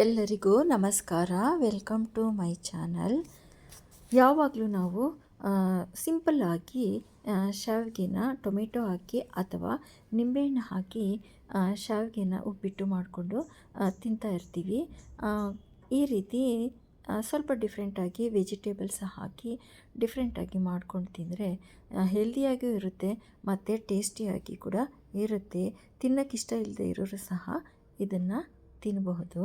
ಎಲ್ಲರಿಗೂ ನಮಸ್ಕಾರ. Welcome to my channel. ಯಾವಾಗಲೂ ನಾವು ಸಿಂಪಲ್ಲಾಗಿ ಶಾವಿಗೆನ ಟೊಮೆಟೊ ಹಾಕಿ ಅಥವಾ ನಿಂಬೆಹಣ್ಣು ಹಾಕಿ ಶಾವಿಗೆನ ಉಪ್ಪಿಟ್ಟು ಮಾಡಿಕೊಂಡು ತಿಂತಾ ಇರ್ತೀವಿ. ಈ ರೀತಿ ಸ್ವಲ್ಪ ಡಿಫ್ರೆಂಟಾಗಿ ವೆಜಿಟೇಬಲ್ಸ್ ಹಾಕಿ ಡಿಫ್ರೆಂಟಾಗಿ ಮಾಡ್ಕೊಂಡು ತಿಂದರೆ ಹೆಲ್ದಿಯಾಗಿಯೂ ಇರುತ್ತೆ, ಮತ್ತು ಟೇಸ್ಟಿಯಾಗಿ ಕೂಡ ಇರುತ್ತೆ. ತಿನ್ನೋಕ್ಕಿಷ್ಟ ಇಲ್ಲದೆ ಇರೋರು ಸಹ ಇದನ್ನು ತಿನ್ನಬಹುದು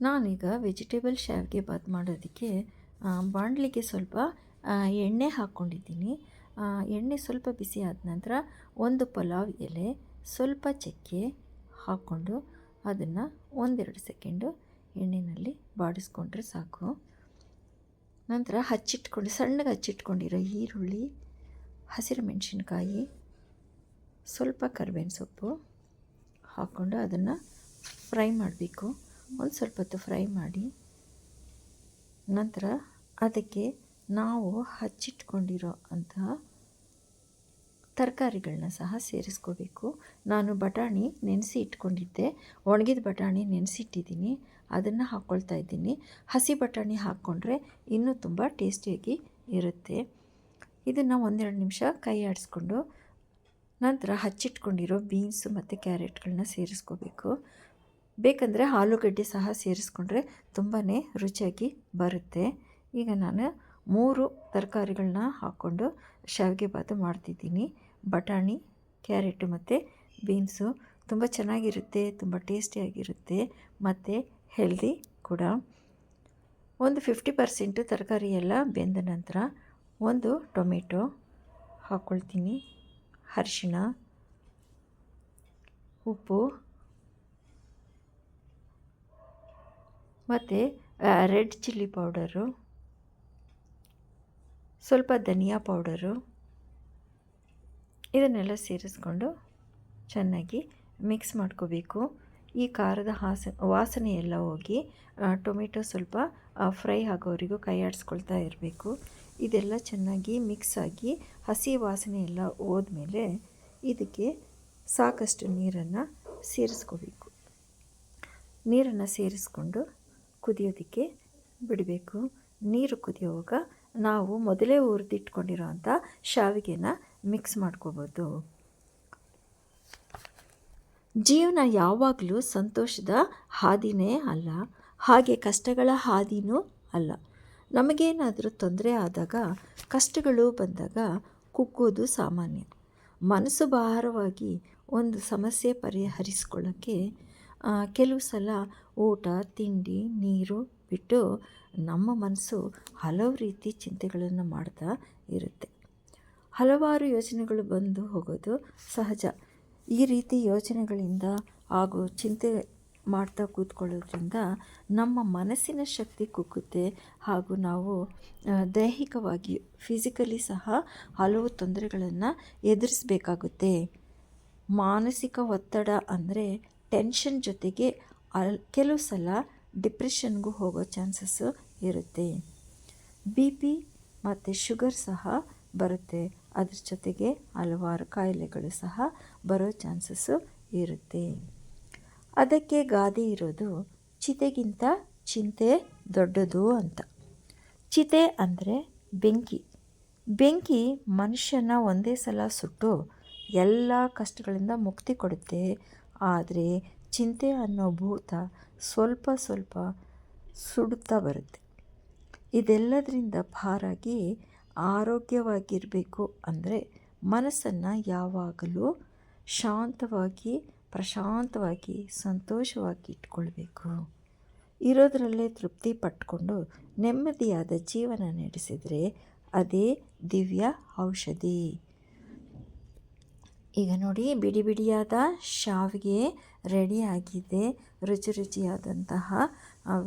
ನಾನೀಗ ವೆಜಿಟೇಬಲ್ ಶಾವಿಗೆ ಬಾತ್ ಮಾಡೋದಕ್ಕೆ ಬಾಣಲಿಗೆ ಸ್ವಲ್ಪ ಎಣ್ಣೆ ಹಾಕ್ಕೊಂಡಿದ್ದೀನಿ ಎಣ್ಣೆ ಸ್ವಲ್ಪ ಬಿಸಿ ಆದ ನಂತರ ಒಂದು ಪಲಾವ್ ಎಲೆ, ಸ್ವಲ್ಪ ಚಕ್ಕೆ ಹಾಕ್ಕೊಂಡು ಅದನ್ನು ಒಂದೆರಡು ಸೆಕೆಂಡು ಎಣ್ಣೆಯಲ್ಲಿ ಬಾಡಿಸ್ಕೊಂಡ್ರೆ ಸಾಕು. ನಂತರ ಹಚ್ಚಿಟ್ಕೊಂಡು, ಸಣ್ಣಗೆ ಹಚ್ಚಿಟ್ಕೊಂಡಿರೋ ಈರುಳ್ಳಿ, ಹಸಿರು ಮೆಣಸಿನ್ಕಾಯಿ, ಸ್ವಲ್ಪ ಕರಿಬೇವಿನ ಸೊಪ್ಪು ಹಾಕ್ಕೊಂಡು ಅದನ್ನು ಫ್ರೈ ಮಾಡಬೇಕು. ಒಂದು ಸ್ವಲ್ಪ ಹೊತ್ತು ಫ್ರೈ ಮಾಡಿ ನಂತರ ಅದಕ್ಕೆ ನಾವು ಹಚ್ಚಿಟ್ಕೊಂಡಿರೋ ಅಂತಹ ತರಕಾರಿಗಳನ್ನ ಸಹ ಸೇರಿಸ್ಕೋಬೇಕು. ನಾನು ಬಟಾಣಿ ನೆನೆಸಿ ಇಟ್ಕೊಂಡಿದ್ದೆ. ಒಣಗಿದ ಬಟಾಣಿ ನೆನೆಸಿಟ್ಟಿದ್ದೀನಿ. ಅದನ್ನು ಹಾಕ್ಕೊಳ್ತಾ ಇದ್ದೀನಿ. ಹಸಿ ಬಟಾಣಿ ಹಾಕ್ಕೊಂಡ್ರೆ ಇನ್ನೂ ತುಂಬ ಟೇಸ್ಟಿಯಾಗಿ ಇರುತ್ತೆ. ಇದನ್ನು ಒಂದೆರಡು ನಿಮಿಷ ಕೈ ಆಡಿಸ್ಕೊಂಡು ನಂತರ ಹಚ್ಚಿಟ್ಕೊಂಡಿರೋ ಬೀನ್ಸು ಮತ್ತು ಕ್ಯಾರೆಟ್ಗಳನ್ನ ಸೇರಿಸ್ಕೋಬೇಕು. ಬೇಕಂದರೆ ಆಲೂಗಡ್ಡೆ ಸಹ ಸೇರಿಸ್ಕೊಂಡ್ರೆ ತುಂಬಾ ರುಚಿಯಾಗಿ ಬರುತ್ತೆ. ಈಗ ನಾನು ಮೂರು ತರಕಾರಿಗಳನ್ನ ಹಾಕ್ಕೊಂಡು ಶಾವಿಗೆ ಬಾತು ಮಾಡ್ತಿದ್ದೀನಿ. ಬಟಾಣಿ, ಕ್ಯಾರೆಟು ಮತ್ತು ಬೀನ್ಸು ತುಂಬ ಚೆನ್ನಾಗಿರುತ್ತೆ, ತುಂಬ ಟೇಸ್ಟಿಯಾಗಿರುತ್ತೆ ಮತ್ತು ಹೆಲ್ದಿ ಕೂಡ. ಒಂದು ಫಿಫ್ಟಿ ಪರ್ಸೆಂಟು ತರಕಾರಿ ಎಲ್ಲ ಬೆಂದ ನಂತರ ಒಂದು ಟೊಮೆಟೊ ಹಾಕ್ಕೊಳ್ತೀನಿ. ಅರಿಶಿಣ, ಉಪ್ಪು ಮತ್ತು ರೆಡ್ ಚಿಲ್ಲಿ ಪೌಡರು, ಸ್ವಲ್ಪ ಧನಿಯಾ ಪೌಡರು, ಇದನ್ನೆಲ್ಲ ಸೇರಿಸ್ಕೊಂಡು ಚೆನ್ನಾಗಿ ಮಿಕ್ಸ್ ಮಾಡ್ಕೋಬೇಕು. ಈ ಖಾರದ ಹಾಸ ವಾಸನೆ ಎಲ್ಲ ಹೋಗಿ ಟೊಮೆಟೊ ಸ್ವಲ್ಪ ಫ್ರೈ ಆಗೋವರೆಗೂ ಕೈ ಆಡಿಸ್ಕೊಳ್ತಾ ಇರಬೇಕು. ಇದೆಲ್ಲ ಚೆನ್ನಾಗಿ ಮಿಕ್ಸ್ ಆಗಿ ಹಸಿ ವಾಸನೆ ಎಲ್ಲ ಹೋದ್ಮೇಲೆ ಇದಕ್ಕೆ ಸಾಕಷ್ಟು ನೀರನ್ನು ಸೇರಿಸ್ಕೋಬೇಕು. ನೀರನ್ನು ಸೇರಿಸ್ಕೊಂಡು ಕುದಿಯೋದಕ್ಕೆ ಬಿಡಬೇಕು. ನೀರು ಕುದಿಯೋವಾಗ ನಾವು ಮೊದಲೇ ಹುರಿದಿಟ್ಕೊಂಡಿರೋ ಅಂಥ ಶಾವಿಗೆನ ಮಿಕ್ಸ್ ಮಾಡ್ಕೋಬೋದು. ಜೀವನ ಯಾವಾಗಲೂ ಸಂತೋಷದ ಹಾದಿನೇ ಅಲ್ಲ, ಹಾಗೆ ಕಷ್ಟಗಳ ಹಾದಿನೂ ಅಲ್ಲ. ನಮಗೇನಾದರೂ ತೊಂದರೆ ಆದಾಗ, ಕಷ್ಟಗಳು ಬಂದಾಗ ಕುಗ್ಗೋದು ಸಾಮಾನ್ಯ. ಮನಸ್ಸು ಭಾರವಾಗಿ ಒಂದು ಸಮಸ್ಯೆ ಪರಿಹರಿಸ್ಕೊಳ್ಳೋಕ್ಕೆ ಕೆಲವು ಸಲ ಊಟ, ತಿಂಡಿ, ನೀರು ಬಿಟ್ಟು ನಮ್ಮ ಮನಸ್ಸು ಹಲವು ರೀತಿ ಚಿಂತೆಗಳನ್ನು ಮಾಡ್ತಾ ಇರುತ್ತೆ. ಹಲವಾರು ಯೋಚನೆಗಳು ಬಂದು ಹೋಗೋದು ಸಹಜ. ಈ ರೀತಿ ಯೋಚನೆಗಳಿಂದ ಹಾಗೂ ಚಿಂತೆ ಮಾಡ್ತಾ ಕೂತ್ಕೊಳ್ಳೋದ್ರಿಂದ ನಮ್ಮ ಮನಸ್ಸಿನ ಶಕ್ತಿ ಕುಗ್ಗುತ್ತೆ ಹಾಗೂ ನಾವು ದೈಹಿಕವಾಗಿ, ಫಿಸಿಕಲಿ ಸಹ ಹಲವು ತೊಂದರೆಗಳನ್ನು ಎದುರಿಸಬೇಕಾಗುತ್ತೆ. ಮಾನಸಿಕ ಒತ್ತಡ ಅಂದರೆ ಟೆನ್ಷನ್ ಜೊತೆಗೆ ಅಲ್, ಕೆಲವು ಸಲ ಡಿಪ್ರೆಷನ್ಗೂ ಹೋಗೋ ಚಾನ್ಸಸ್ಸು ಇರುತ್ತೆ. ಬಿ ಪಿ ಮತ್ತು ಶುಗರ್ ಸಹ ಬರುತ್ತೆ. ಅದ್ರ ಜೊತೆಗೆ ಹಲವಾರು ಕಾಯಿಲೆಗಳು ಸಹ ಬರೋ ಚಾನ್ಸಸ್ಸು ಇರುತ್ತೆ. ಅದಕ್ಕೆ ಗಾದೆ ಇರೋದು ಚಿತೆಗಿಂತ ಚಿಂತೆ ದೊಡ್ಡದು ಅಂತ. ಚಿತೆ ಅಂದರೆ ಬೆಂಕಿ. ಬೆಂಕಿ ಮನುಷ್ಯನ ಒಂದೇ ಸಲ ಸುಟ್ಟು ಎಲ್ಲ ಕಷ್ಟಗಳಿಂದ ಮುಕ್ತಿ ಕೊಡುತ್ತೆ. ಆದರೆ ಚಿಂತೆ ಅನ್ನೋ ಭೂತ ಸ್ವಲ್ಪ ಸ್ವಲ್ಪ ಸುಡುತ್ತಾ ಬರುತ್ತೆ. ಇದೆಲ್ಲದರಿಂದ ಪಾರಾಗಿ ಆರೋಗ್ಯವಾಗಿರಬೇಕು ಅಂದರೆ ಮನಸ್ಸನ್ನು ಯಾವಾಗಲೂ ಶಾಂತವಾಗಿ, ಪ್ರಶಾಂತವಾಗಿ, ಸಂತೋಷವಾಗಿ ಇಟ್ಕೊಳ್ಬೇಕು. ಇರೋದರಲ್ಲೇ ತೃಪ್ತಿ ಪಟ್ಕೊಂಡು ನೆಮ್ಮದಿಯಾದ ಜೀವನ ನಡೆಸಿದರೆ ಅದೇ ದಿವ್ಯ ಔಷಧಿ. ಈಗ ನೋಡಿ ಬಿಡಿ ಬಿಡಿಯಾದ ಶಾವಿಗೆ ರೆಡಿಯಾಗಿದೆ ರುಚಿ ರುಚಿಯಾದಂತಹ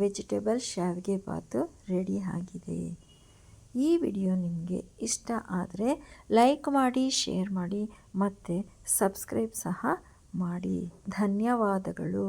ವೆಜಿಟೇಬಲ್ ಶಾವಿಗೆ ಬಾತು ರೆಡಿ ಆಗಿದೆ. ಈ ವಿಡಿಯೋ ನಿಮಗೆ ಇಷ್ಟ ಆದರೆ ಲೈಕ್ ಮಾಡಿ ಶೇರ್ ಮಾಡಿ ಮತ್ತು ಸಬ್ಸ್ಕ್ರೈಬ್ ಸಹ ಮಾಡಿ. ಧನ್ಯವಾದಗಳು.